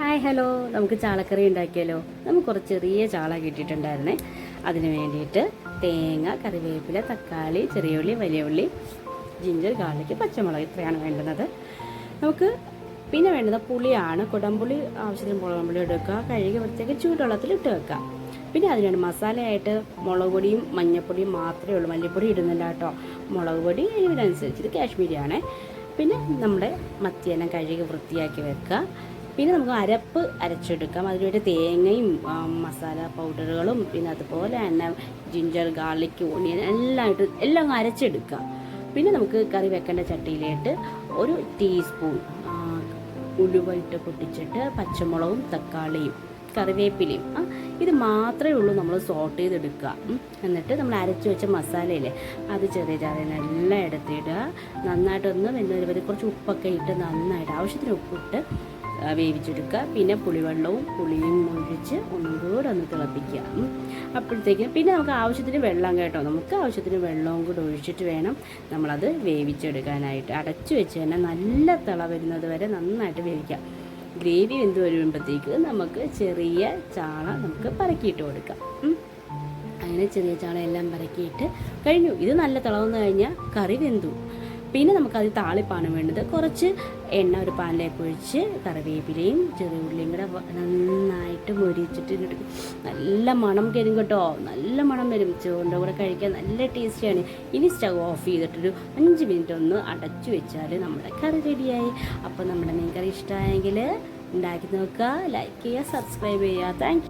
Hi hello നമുക്ക് ചാളക്കറി ഉണ്ടാക്കിയാലോ? നമുക്ക് കുറച്ച് ചെറിയ ചാള കിട്ടിയിട്ടുണ്ടായിരുന്നേ. അതിന് വേണ്ടിയിട്ട് തേങ്ങ കറിവേപ്പില തക്കാളി ചെറിയ ഉള്ളി വലിയ ഉള്ളി ജിഞ്ചർ ഗാർലിക് പച്ചമുളക് ഇത്രയാണ് വേണ്ടുന്നത്. നമുക്ക് പിന്നെ വേണ്ടത് പുളിയാണ്. കുടംപുളി ആവശ്യത്തിന് കുടംപുളി എടുക്കുക കഴുകി വൃത്തിയാക്കി ചൂടുവെള്ളത്തിൽ ഇട്ട് വെക്കുക. പിന്നെ അതിനാണ് മസാലയായിട്ട് മുളക് പൊടിയും മഞ്ഞൾപ്പൊടിയും മാത്രമേ ഉള്ളൂ. മല്ലിപ്പൊടി ഇടുന്നില്ല കേട്ടോ. മുളക് പൊടി എരിവിനനുസരിച്ച്. ഇത് കാശ്മീരിയാണേ. പിന്നെ നമ്മുടെ മത്തിയെല്ലാം കഴുകി വൃത്തിയാക്കി വെക്കുക. പിന്നെ നമുക്ക് അരപ്പ് അരച്ചെടുക്കാം. അതിനുവേണ്ടി തേങ്ങയും മസാല പൗഡറുകളും പിന്നെ അതുപോലെ തന്നെ ജിഞ്ചർ ഗാർലിക് ഓണിയൻ എല്ലാം ഇട്ട് എല്ലാം അങ്ങ് അരച്ചെടുക്കാം. പിന്നെ നമുക്ക് കറി വെക്കേണ്ട ചട്ടിയിലേട്ട് ഒരു ടീസ്പൂൺ ഉലുവ ഇട്ട് പൊട്ടിച്ചിട്ട് പച്ചമുളകും തക്കാളിയും കറിവേപ്പിലയും ഇത് മാത്രമേ ഉള്ളൂ നമ്മൾ സോട്ട് ചെയ്തെടുക്കുക. എന്നിട്ട് നമ്മൾ അരച്ച് വെച്ച മസാലയില്ലേ അത് ചെറിയ എല്ലാം എടുത്തിടുക. നന്നായിട്ടൊന്ന് വരുമ്പോൾ കുറച്ച് ഉപ്പൊക്കെ ഇട്ട് നന്നായിട്ട് ആവശ്യത്തിന് ഉപ്പിട്ട് വേവിച്ചെടുക്കുക. പിന്നെ പുളിവെള്ളവും പുളിയും ഒഴിച്ച് ഒന്നുകൂടെ ഒന്ന് തിളപ്പിക്കുക. അപ്പോഴത്തേക്ക് പിന്നെ നമുക്ക് ആവശ്യത്തിന് വെള്ളം കേട്ടോ. നമുക്ക് ആവശ്യത്തിന് വെള്ളവും കൂടെ ഒഴിച്ചിട്ട് വേണം നമ്മളത് വേവിച്ചെടുക്കാനായിട്ട്. അടച്ചു വെച്ച് തന്നെ നല്ല തിള വരുന്നത് വരെ നന്നായിട്ട് വേവിക്കാം ഗ്രേവി വെന്ത് വരുമ്പോഴത്തേക്ക് നമുക്ക് ചെറിയ ചാള നമുക്ക് പറക്കിയിട്ട് കൊടുക്കാം. അങ്ങനെ ചെറിയ ചാളയെല്ലാം പറക്കിയിട്ട് കഴിഞ്ഞു. ഇത് നല്ല തിളവന്ന് കഴിഞ്ഞാൽ കറി വെന്തു. പിന്നെ നമുക്ക് നമുക്കത് താളിപ്പാണ് വേണ്ടത്. കുറച്ച് എണ്ണ ഒരു പാനിലേക്ക് ഒഴിച്ച് കറിവേപ്പിലയും ചെറിയ ഉള്ളിയും കൂടെ നന്നായിട്ട് മൊരിച്ചിട്ട് എടുക്കും നല്ല മണം വരും കേട്ടോ. നല്ല മണം വരും. ചോറിന്റെ കൂടെ കഴിക്കാൻ നല്ല ടേസ്റ്റിയാണ് ഇനി സ്റ്റവ് ഓഫ് ചെയ്തിട്ടൊരു അഞ്ച് മിനിറ്റ് ഒന്ന് അടച്ചു വെച്ചാൽ നമ്മുടെ കറി റെഡിയായി. അപ്പോൾ നമ്മുടെ മീൻ കറി ഇഷ്ടമായെങ്കിൽ ഉണ്ടാക്കി നോക്കുക. ലൈക്ക് ചെയ്യുക സബ്സ്ക്രൈബ് ചെയ്യുക. താങ്ക്